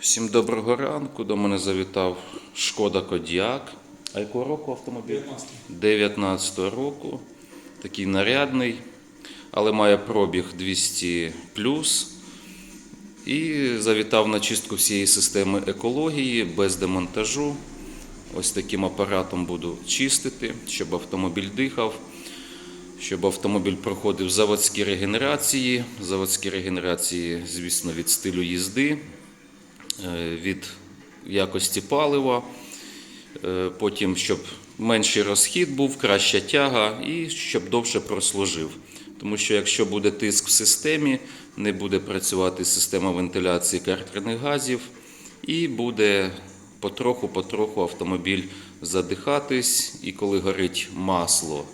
Всім доброго ранку. До мене завітав Шкода Кодіак. А якого року автомобіль? 19 року. Такий нарядний, але має пробіг 200 І завітав на чистку всієї системи екології без демонтажу. Ось таким апаратом буду чистити, щоб автомобіль дихав, щоб автомобіль проходив заводські регенерації. Заводські регенерації, звісно, від стилю їзди, від якості палива. Е, Потім, щоб менший розхід був, краща тяга і щоб довше прослужив. Тому що якщо буде тиск в системі, не буде працювати система вентиляції картерних газів, і буде потроху-потроху автомобіль задихатись. І коли горить масло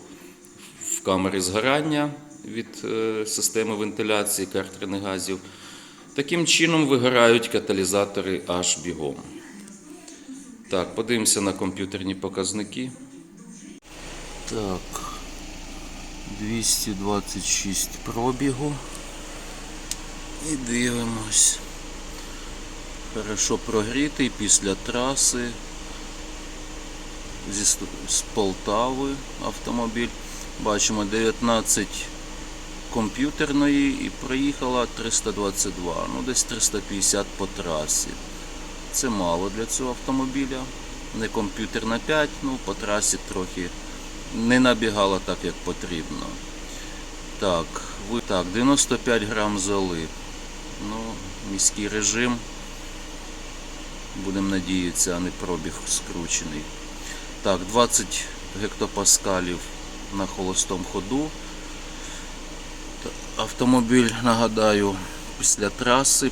в камері згорання від е, системи вентиляції картерних газів, таким чином вигорають каталізатори аж бігом. Так, подивимося на комп'ютерні показники. Так, 226 пробігу. І дивимось. Хорошо прогрітий після траси зі, з Полтави автомобіль. Бачимо 19 комп'ютерної і проїхала 322, ну десь 350 по трасі. Це мало для цього автомобіля. Не комп'ютерна 5, ну по трасі трохи не набігала так, як потрібно. Так, ви, так, 95 грам золи. Ну, міський режим. Будемо надіятися, а не пробіг скручений. Так, 20 гектопаскалів на холостому ходу. Автомобіль, нагадаю, після траси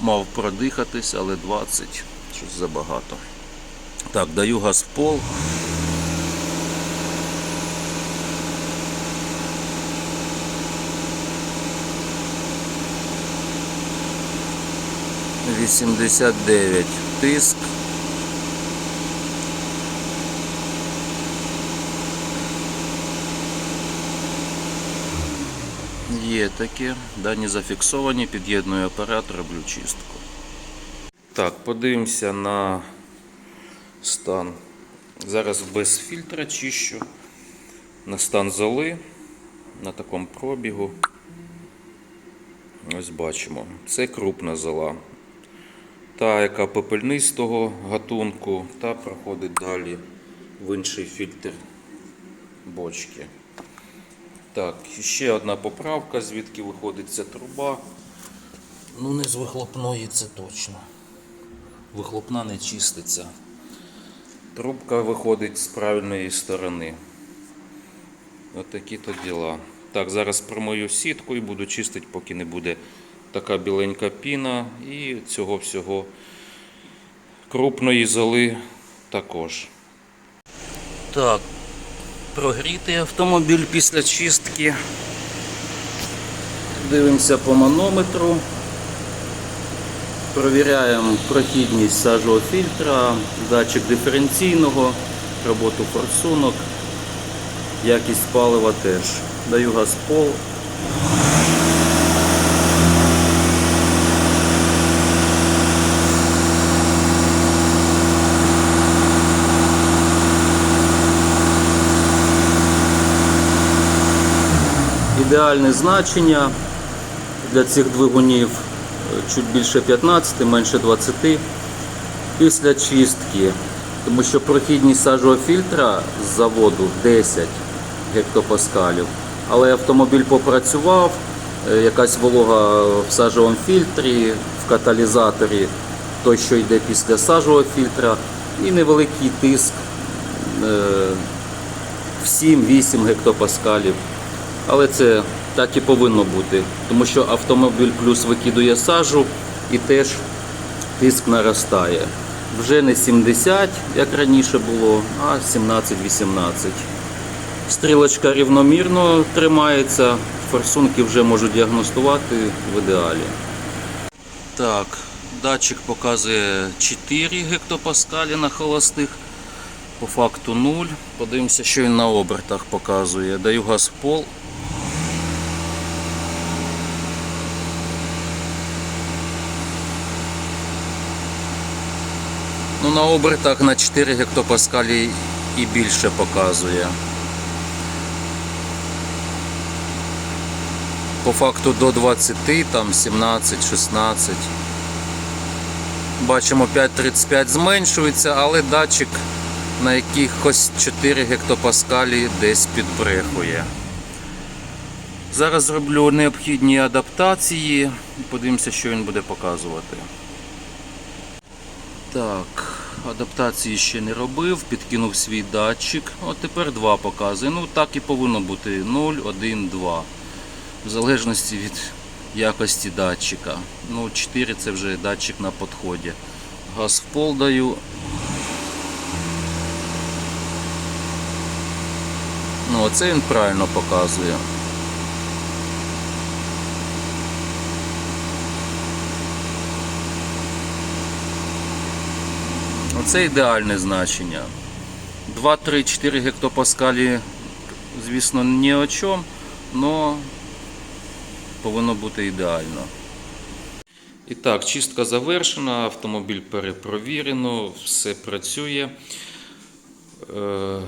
мав продихатись, але 20 щось забагато. Так, даю газ в пол. Вісімдесят дев'ять тиск. Є таке. Дані зафіксовані, під'єдную апарат, роблю чистку. Так, подивимося на стан. Зараз без фільтра чищу. На стан золи на такому пробігу. Ось бачимо. Це крупна зола. Та, яка пепельнистого гатунку, та проходить далі в інший фільтр бочки. Так, ще одна поправка, звідки виходить ця труба. Ну, не з вихлопної це точно. Вихлопна не чиститься. Трубка виходить з правильної сторони. Отакі то діла. Так, зараз промою сітку і буду чистити, поки не буде така біленька піна. І цього всього крупної золи також. Так, прогрітий автомобіль після чистки. Дивимося по манометру. Провіряємо прохідність сажого фільтра, датчик диференційного, роботу форсунок, якість палива теж. Даю газ пол. Ідеальне значення для цих двигунів чуть більше 15, менше 20 після чистки. Тому що прохідність сажового фільтра з заводу 10 гектопаскалів. Але автомобіль попрацював, е, якась волога в сажовому фільтрі, в каталізаторі, той, що йде після сажового фільтра, і невеликий тиск е, в 7-8 гектопаскалів. Але це так і повинно бути, тому що автомобіль плюс викидує сажу і теж тиск наростає. Вже не 70, як раніше було, а 17-18. Стрілочка рівномірно тримається, форсунки вже можуть діагностувати в ідеалі. Так, датчик показує 4 гектопаскалі на холостих. По факту 0. Подивимося, що він на обертах показує. Даю газ в пол. Ну, на обертах на 4 гектопаскалі і більше показує. По факту до 20, там 17, 16. Бачимо 5,35 зменшується, але датчик на якихось 4 гектопаскалі десь підбрехує. Зараз зроблю необхідні адаптації і подивимося, що він буде показувати. Так, адаптації ще не робив, підкинув свій датчик. От тепер 2 показує. Ну так і повинно бути 0, 1, 2. В залежності від якості датчика. Ну, 4 це вже датчик на підході. Газ в пол даю. Ну, оце він правильно показує. Оце ідеальне значення. 2-3-4 гектопаскалі, звісно, ні о чому, але повинно бути ідеально. І так, чистка завершена, автомобіль перепровірено, все працює. Е,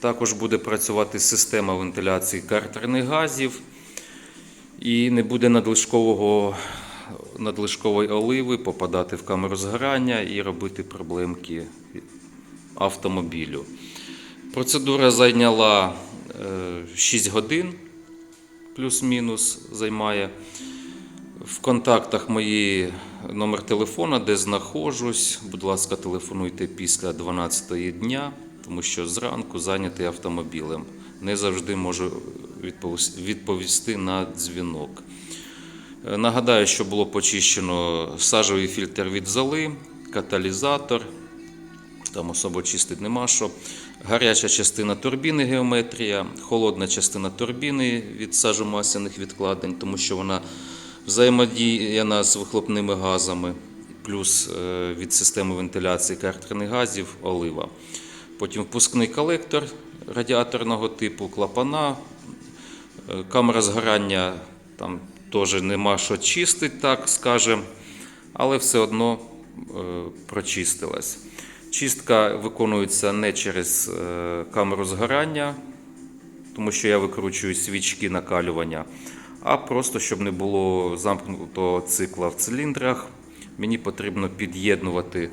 Також буде працювати система вентиляції картерних газів і не буде надлишкового надлишкової оливи попадати в камеру згорання і робити проблемки автомобілю. Процедура зайняла е, 6 годин, плюс-мінус займає. В контактах мої номер телефона, де знаходжусь. Будь ласка, телефонуйте після 12 дня, тому що зранку зайнятий автомобілем. Не завжди можу відповісти на дзвінок. Е, Нагадаю, що було почищено сажовий фільтр від золи, каталізатор. Там особо чистити нема що. Гаряча частина турбіни геометрія, холодна частина турбіни від сажомасляних відкладень, тому що вона взаємодіяна з вихлопними газами, плюс е, від системи вентиляції картерних газів олива. Потім впускний колектор радіаторного типу, клапана, Е, Камера згорання там теж нема що чистити, так скажемо, але все одно е, прочистилась. Чистка виконується не через е, камеру згорання, тому що я викручую свічки накалювання, а просто щоб не було замкнутого цикла в циліндрах. Мені потрібно під'єднувати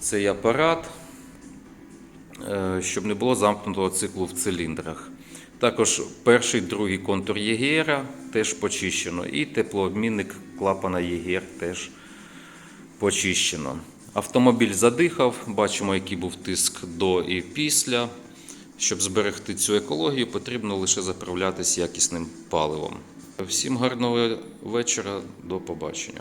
цей апарат е, щоб не було замкнутого циклу в циліндрах. Також перший, другий контур ЄГР теж почищено. І теплообмінник клапана ЄГР теж почищено. Автомобіль задихав, бачимо, який був тиск до і після. Щоб зберегти цю екологію, потрібно лише заправлятися якісним паливом. Всім гарного вечора, до побачення.